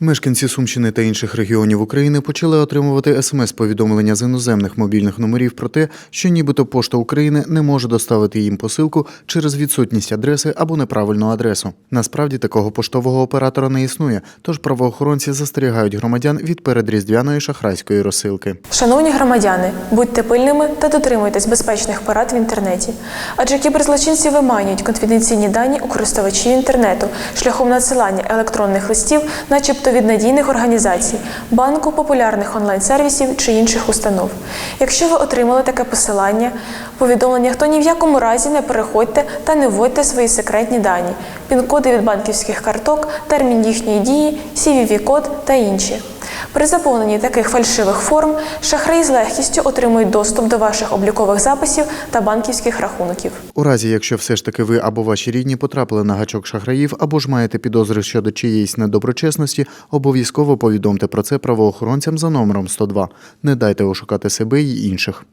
Мешканці Сумщини та інших регіонів України почали отримувати смс-повідомлення з іноземних мобільних номерів про те, що нібито Пошта України не може доставити їм посилку через відсутність адреси або неправильну адресу. Насправді такого поштового оператора не існує, тож правоохоронці застерігають громадян від передріздвяної шахрайської розсилки. Шановні громадяни, будьте пильними та дотримуйтесь безпечних порад в інтернеті. Адже кіберзлочинці виманюють конфіденційні дані у користувачів інтернету шляхом надсилання електронних листів, начебто від надійних організацій, банку, популярних онлайн-сервісів чи інших установ. Якщо ви отримали таке посилання, повідомлення, то ні в якому разі не переходьте та не вводьте свої секретні дані, пін-коди від банківських карток, термін їхньої дії, CVV-код та інші. При заповненні таких фальшивих форм шахраї з легкістю отримують доступ до ваших облікових записів та банківських рахунків. У разі, якщо все ж таки ви або ваші рідні потрапили на гачок шахраїв, або ж маєте підозри щодо чиєїсь недоброчесності, обов'язково повідомте про це правоохоронцям за номером 102. Не дайте ошукати себе й інших.